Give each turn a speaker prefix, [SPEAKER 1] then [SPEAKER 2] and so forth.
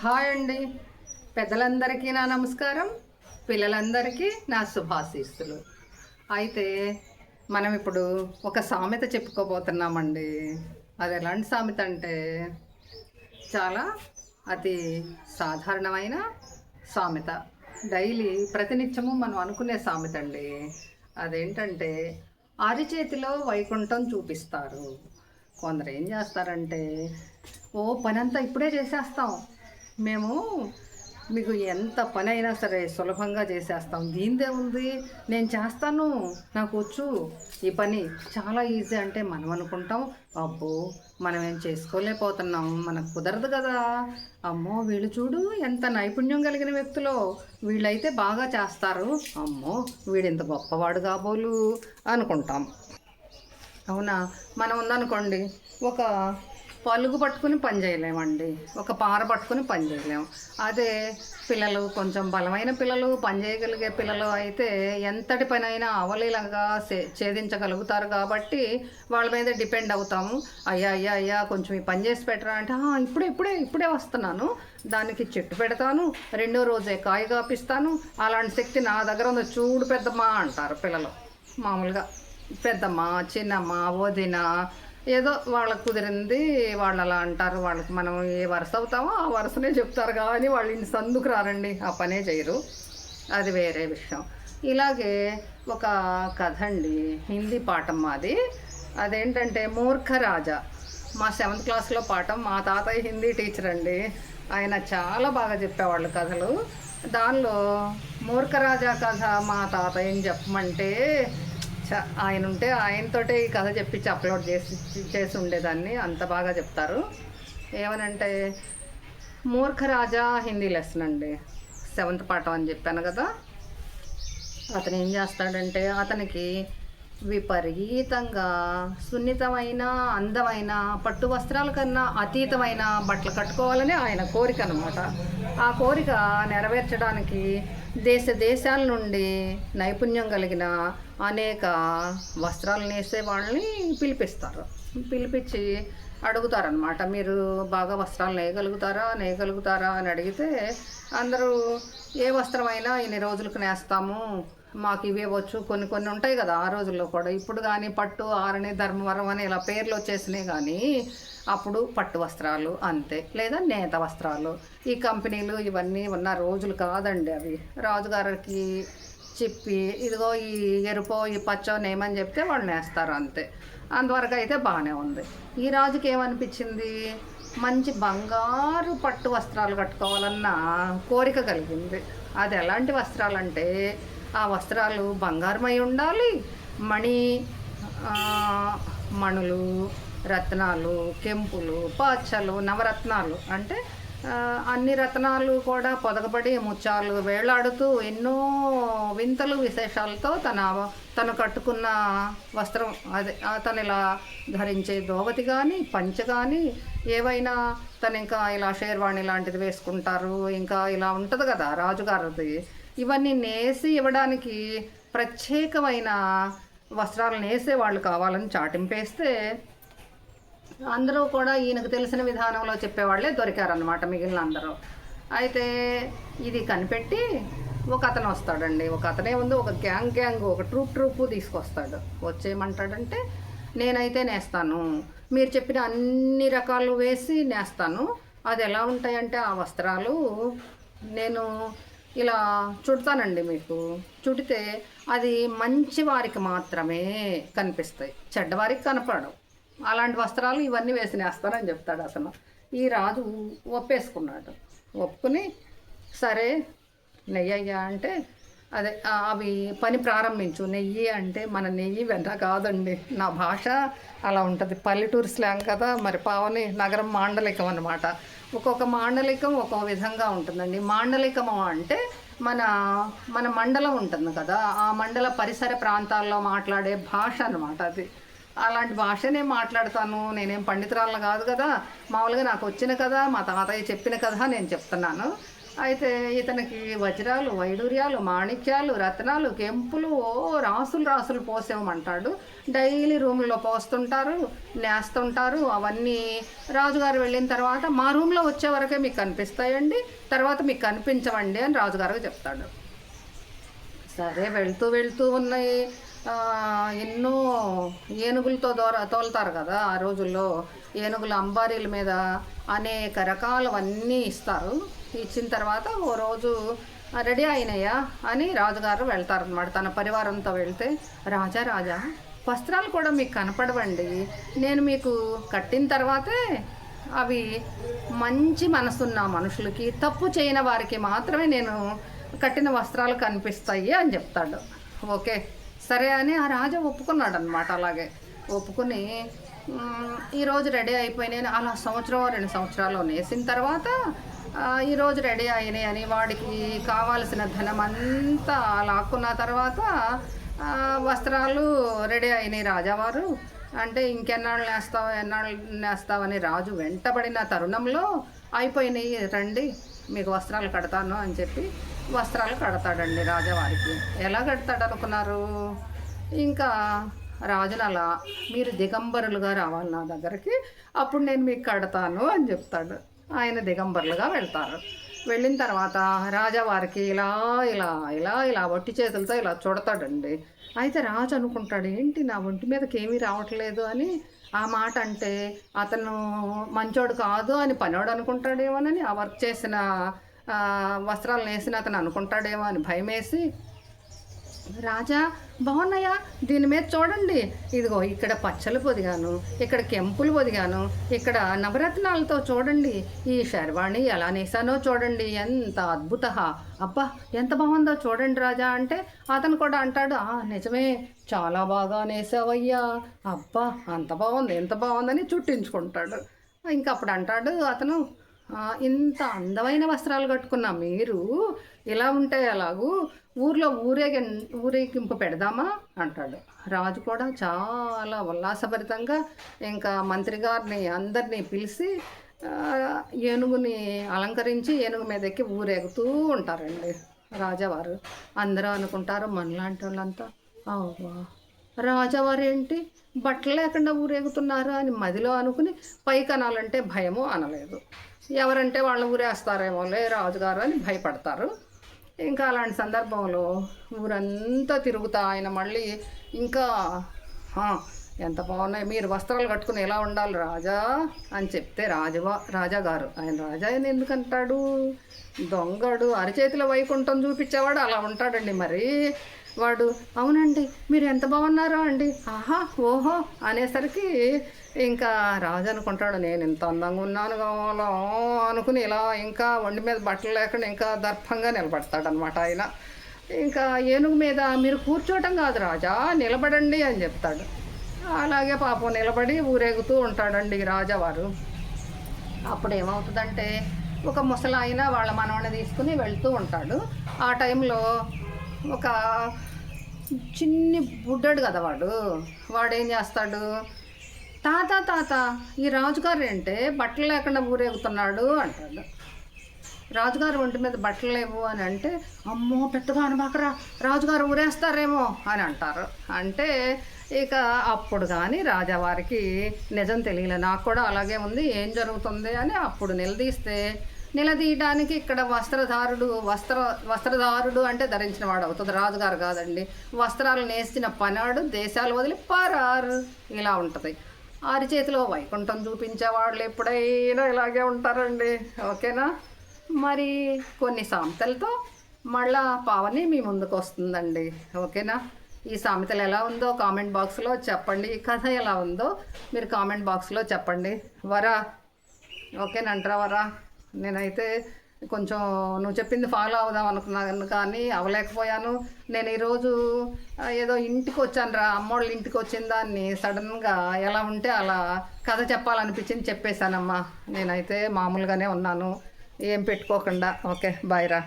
[SPEAKER 1] Hi అండి. పెద్దలందరికీ నా నమస్కారం. పిల్లలందరికీ నా శుభాశీస్సులు. అయితే మనం ఇప్పుడు ఒక సామెత చెప్పుకోబోతున్నామండి. అది ఎలాంటి సామెత అంటే చాలా అతి సాధారణమైన సామెత. డైలీ ప్రతినిత్యము మనం అనుకునే సామెత అండి. అదేంటంటే అరిచేతిలో వైకుంఠం చూపిస్తారు. కొందరు ఏం చేస్తారంటే ఓ పని అంతా ఇప్పుడే చేసేస్తాం. మేము మీకు ఎంత పని అయినా సరే సులభంగా చేసేస్తాం. దీనిదే ఉంది. నేను చేస్తాను. నాకు వచ్చు. ఈ పని చాలా ఈజీ అంటే మనం అనుకుంటాం. అబ్బో మనం ఏం చేసుకోలేకపోతున్నాం. మనకు కుదరదు కదా. అమ్మో వీళ్ళు చూడు ఎంత నైపుణ్యం కలిగిన వ్యక్తులు. వీళ్ళైతే బాగా చేస్తారు. అమ్మో వీడు ఇంత గొప్పవాడు కాబోలు అనుకుంటాం. అవునా? మనం ఉందనుకోండి ఒక పలుగు పట్టుకుని పని చేయలేమండి. ఒక పార పట్టుకుని పని చేయలేము. అదే పిల్లలు కొంచెం బలమైన పిల్లలు పని చేయగలిగే పిల్లలు అయితే ఎంతటి పని అయినా అవలీలంగా ఛేదించగలుగుతారు కాబట్టి వాళ్ళ మీద డిపెండ్ అవుతాము. అయ్యా అయ్యా అయ్యా కొంచెం ఈ పని చేసి పెట్టరా అంటే ఇప్పుడే ఇప్పుడే ఇప్పుడే వస్తున్నాను. దానికి చెట్టు పెడతాను. రెండో రోజే కాయ కాపిస్తాను. అలాంటి శక్తి నా దగ్గర ఉంది. చూడు పెద్దమ్మా అంటారు పిల్లలు. మామూలుగా పెద్దమ్మ చిన్నమ్మ వదిన ఏదో వాళ్ళకు కుదిరింది వాళ్ళు అలా అంటారు వాళ్ళకి మనం ఏ వరుస అవుతామో ఆ వరుసనే చెప్తారు కానీ వాళ్ళు ఇంటి సందుకు రారండి ఆ పనే చేయరు. అది వేరే విషయం. ఇలాగే ఒక కథ అండి హిందీ పాఠం మాది. అదేంటంటే మూర్ఖ రాజా. మా సెవెంత్ క్లాస్లో పాఠం మా తాతయ్య హిందీ టీచర్ అండి. ఆయన చాలా బాగా చెప్పేవాళ్ళు కథలు. దానిలో మూర్ఖరాజా కథ మా తాతయ్యని చెప్పమంటే ఆయన ఉంటే ఆయనతోటే ఈ కథ చెప్పించి అప్లోడ్ చేసి చేసి ఉండేదాన్ని అంత బాగా చెప్తారు. ఏమనంటే మూర్ఖరాజా హిందీ లెసన్ అండి. సెవెంత్ పాఠం అని చెప్పాను కదా. అతను ఏం చేస్తాడంటే అతనికి విపరీతంగా సున్నితమైన అందమైన పట్టు వస్త్రాల కన్నా అతీతమైన బట్టలు కట్టుకోవాలని ఆయన కోరిక అనమాట ఆ కోరిక నెరవేర్చడానికి దేశ దేశాల నుండి నైపుణ్యం కలిగిన అనేక వస్త్రాలు నేసే వాళ్ళని పిలిపిస్తారు. పిలిపించి అడుగుతారనమాట మీరు బాగా వస్త్రాలు నేయగలుగుతారా నేయగలుగుతారా అని అడిగితే అందరూ ఏ వస్త్రమైనా ఇన్ని రోజులకు నేస్తాము మాకు ఇవే వచ్చు. కొన్ని కొన్ని ఉంటాయి కదా ఆ రోజుల్లో కూడా. ఇప్పుడు కానీ పట్టు ఆరని ధర్మవరం అని ఇలా పేర్లు వచ్చేసినాయి కానీ అప్పుడు పట్టు వస్త్రాలు అంతే. లేదా నేత వస్త్రాలు. ఈ కంపెనీలు ఇవన్నీ ఉన్న రోజులు కాదండి అవి. రాజుగారికి చెప్పి ఇదిగో ఈ ఎరుపో ఈ పచ్చో నేమని చెప్తే వాళ్ళు నేస్తారు అంతే. అంతవరకు అయితే బాగానే ఉంది. ఈ రాజుకి ఏమనిపించింది? మంచి బంగారు పట్టు వస్త్రాలు కట్టుకోవాలన్న కోరిక కలిగింది. అది ఎలాంటి వస్త్రాలు అంటే ఆ వస్త్రాలు బంగారమై ఉండాలి. మణి మణులు రత్నాలు కెంపులు పాచలు నవరత్నాలు అంటే అన్ని రత్నాలు కూడా పొదగబడి ముత్యాలు వేలాడుతూ ఎన్నో వింతలు విశేషాలతో తన తను కట్టుకున్న వస్త్రం అదే తను ఇలా ధరించే దోవతి కానీ పంచ కానీ ఏవైనా తను ఇంకా ఇలా షేర్వాణి లాంటిది వేసుకుంటారు. ఇంకా ఇలా ఉంటుంది కదా రాజుగారిది. ఇవన్నీ నేసి ఇవ్వడానికి ప్రత్యేకమైన వస్త్రాలు నేసే వాళ్ళు కావాలని చాటింపేస్తే అందరూ కూడా ఈయనకు తెలిసిన విధానంలో చెప్పేవాళ్ళే దొరికారనమాట మిగిలిన అందరూ అయితే ఇది కనిపెట్టి ఒక అతను వస్తాడండి. ఒక అతనే ఉంది ఒక గ్యాంగ్ గ్యాంగ్ ఒక ట్రూప్ ట్రూప్ తీసుకొస్తాడు. వచ్చేయమంటాడంటే నేనైతే నేస్తాను. మీరు చెప్పిన అన్ని రకాలు వేసి నేస్తాను. అది ఎలా ఉంటాయంటే ఆ వస్త్రాలు నేను ఇలా చుడతానండి మీకు. చుడితే అది మంచి వారికి మాత్రమే కనిపిస్తాయి. చెడ్డవారికి కనపడవు. అలాంటి వస్త్రాలు ఇవన్నీ వేసినేస్తానని చెప్తాడు అసలు. ఈ రాజు ఒప్పేసుకున్నాడు. ఒప్పుకుని సరే నెయ్యయ్యా అంటే అదే అవి పని ప్రారంభించు. నెయ్యి అంటే మన నెయ్యి వెంట కాదండి. నా భాష అలా ఉంటుంది. పల్లెటూరు స్లాంగ్ కదా మరి పావని నగరం మాండలికం అనమాట ఒక్కొక్క మాండలికం ఒక్కో విధంగా ఉంటుందండి. మాండలికము అంటే మన మన మండలం ఉంటుంది కదా ఆ మండల పరిసర ప్రాంతాల్లో మాట్లాడే భాష అన్నమాట అది. అలాంటి భాషనే మాట్లాడతాను. నేనేం పండితురాలను కాదు కదా. మామూలుగా నాకు వచ్చిన కదా మా తాతయ్య చెప్పిన కదా నేను చెప్తున్నాను. అయితే ఇతనికి వజ్రాలు వైడూర్యాలు మాణిక్యాలు రత్నాలు కెంపులు ఓ రాసులు రాసులు పోసేమంటాడు డైలీ రూమ్లో పోస్తుంటారు నేస్తుంటారు. అవన్నీ రాజుగారు వెళ్ళిన తర్వాత మా రూమ్లో వచ్చే వరకే మీకు కనిపిస్తాయండి. తర్వాత మీకు కనిపించవండి అని రాజుగారికి చెప్తాడు. సరే వెళ్తూ వెళ్తూ ఉన్నాయి. ఎన్నో ఏనుగులతో దోర తోలుతారు కదా ఆ రోజుల్లో. ఏనుగుల అంబారీల మీద అనేక రకాలవన్నీ ఇస్తారు. ఇచ్చిన తర్వాత ఓ రోజు రెడీ అయినాయా అని రాజుగారు వెళ్తారనమాట తన పరివారంతో వెళ్తే రాజా రాజా వస్త్రాలు కూడా మీకు కనపడవండి. నేను మీకు కట్టిన తర్వాతే అవి మంచి మనసున్న మనుషులకి తప్పు చేయని వారికి మాత్రమే నేను కట్టిన వస్త్రాలు కనిపిస్తాయి అని చెప్తాడు. ఓకే సరే అని ఆ రాజా ఒప్పుకున్నాడు అనమాట అలాగే. ఒప్పుకుని ఈరోజు రెడీ అయిపోయినాయి అలా సంవత్సరం రెండు సంవత్సరాలు నేసిన తర్వాత ఈరోజు రెడీ అయినాయి అని వాడికి కావాల్సిన ధనం అంతా లాక్కున్న తర్వాత వస్త్రాలు రెడీ అయినాయి రాజావారు. అంటే ఇంకెన్నాళ్ళు నేస్తావు ఎన్నాళ్ళు నేస్తావని రాజు వెంటబడిన తరుణంలో అయిపోయినాయి రండి మీకు వస్త్రాలు కడతాను అని చెప్పి వస్త్రాలు కడతాడండి రాజావారికి. ఎలా కడతాడు అనుకున్నారు? ఇంకా రాజును అలా మీరు దిగంబరులుగా రావాలి నా దగ్గరికి అప్పుడు నేను మీకు కడతాను అని చెప్తాడు. ఆయన దిగంబరులుగా వెళ్తారు. వెళ్ళిన తర్వాత రాజావారికి ఇలా ఇలా ఇలా ఇలా వట్టి చేతులతో ఇలా చూడతాడండి. అయితే రాజు అనుకుంటాడు ఏంటి నా ఒంటి మీదకి ఏమీ రావట్లేదు అని. ఆ మాట అంటే అతను మంచోడు కాదు అని పనోడు అనుకుంటాడేమోనని ఆ వర్క్ చేసిన వస్త్రాలు వేసిన అతను అనుకుంటాడేమో అని భయమేసి రాజా బాగున్నాయా? దీని మీద చూడండి. ఇదిగో ఇక్కడ పచ్చలు పొదిగాను ఇక్కడ కెంపులు పొదిగాను ఇక్కడ నవరత్నాలతో చూడండి. ఈ శర్వాణి ఎలా నేసానో చూడండి. ఎంత అద్భుత అబ్బా ఎంత బాగుందో చూడండి రాజా అంటే అతను కూడా అంటాడు "ఆ, నిజమే చాలా బాగా నేసావయ్యా. అబ్బా అంత బాగుంది ఎంత బాగుందని చుట్టించుకుంటాడు. ఇంకా అప్పుడు అంటాడు అతను ఇంత అందమైన వస్త్రాలు కట్టుకున్న మీరు ఇలా ఉంటే ఎలాగూ ఊర్లో ఊరేగి ఊరేగింపు పెడదామా? అంటాడు. రాజు కూడా చాలా ఉల్లాసభరితంగా ఇంకా మంత్రి గారిని అందరినీ పిలిచి ఏనుగుని అలంకరించి ఏనుగు మీద ఎక్కి ఊరేగుతూ ఉంటారండి రాజావారు. అందరూ అనుకుంటారు మనలాంటి వాళ్ళంతా అవ్వా! రాజావారు ఏంటి బట్టలు లేకుండా ఊరేగుతున్నారు? అని మదిలో అనుకుని పైకి అనాలంటే భయము అనలేదు. ఎవరంటే వాళ్ళు ఊరేస్తారేమోలే రాజుగారు అని భయపడతారు. ఇంకా అలాంటి సందర్భంలో ఊరంతా తిరుగుతా ఆయన మళ్ళీ ఇంకా ఎంత బాగున్నాయి. మీరు వస్త్రాలు కట్టుకుని ఎలా ఉండాలి రాజా? అని చెప్తే రాజవా రాజా గారు ఆయన రాజా అని ఎందుకంటాడు? దొంగడు అరచేతిలో వైకుంఠం చూపించేవాడు అలా ఉంటాడండి మరి. వాడు అవునండి మీరు ఎంత బాగున్నారో అండి. ఆహా ఓహో అనేసరికి ఇంకా రాజు అనుకుంటాడు నేను ఇంత అందంగా ఉన్నాను కావాలో? అనుకుని ఇలా ఇంకా ఒంటి మీద బట్టలు లేకుండా ఇంకా దర్భంగా నిలబడతాడనమాట ఆయన. ఇంకా ఏనుగు మీద మీరు కూర్చోవటం కాదు రాజా నిలబడండి అని చెప్తాడు. అలాగే పాపం నిలబడి ఊరేగుతూ ఉంటాడండి ఈ రాజావారు. అప్పుడు ఏమవుతుందంటే ఒక ముసలాయన వాళ్ళ మనవని తీసుకుని వెళ్తూ ఉంటాడు. ఆ టైంలో ఒక చిన్ని బుడ్డాడు కదా వాడు. వాడు ఏం చేస్తాడు తాత తాత ఈ రాజుగారు ఏంటే బట్టలు లేకుండా ఊరేగుతున్నాడు అంటాడు. రాజుగారు ఒంటి మీద బట్టలు లేవు అని అంటే అమ్మో పెద్దగా అనబాకరా రాజుగారు ఊరేస్తారేమో అని అంటారు. అంటే ఇక అప్పుడు కానీ రాజావారికి నిజం తెలియలే. నాకు కూడా అలాగే ఉంది ఏం జరుగుతుంది అని అప్పుడు నిలదీస్తే నిలదీయడానికి ఇక్కడ వస్త్రధారుడు వస్త్ర వస్త్రధారుడు అంటే ధరించిన వాడు అవుతుంది. రాజుగారు కాదండి. వస్త్రాలు నేసిన పనాడు దేశాలు వదిలి పారారు. ఇలా ఉంటుంది. అరిచేతిలో వైకుంఠం చూపించే వాళ్ళు ఎప్పుడైనా ఇలాగే ఉంటారండి. ఓకేనా? మరి కొన్ని సామెతలతో మళ్ళా పావని మీ ముందుకు వస్తుందండి. ఓకేనా? ఈ సామెతలు ఎలా ఉందో కామెంట్ బాక్స్లో చెప్పండి. ఈ కథ ఎలా ఉందో మీరు కామెంట్ బాక్స్లో చెప్పండి. వరా? ఓకేనంటారా వరా? నేనైతే కొంచెం నువ్వు చెప్పింది ఫాలో అవుదాం అనుకున్నాను కానీ అవ్వలేకపోయాను నేను ఈరోజు ఏదో ఇంటికి వచ్చాను రా అమ్మోళ్ళ ఇంటికి వచ్చిన దాన్ని సడన్గా ఎలా ఉంటే అలా కథ చెప్పాలనిపించింది చెప్పేశానమ్మా. నేనైతే మామూలుగానే ఉన్నాను. ఏం పెట్టుకోకుండా. ఓకే బాయ్ రా.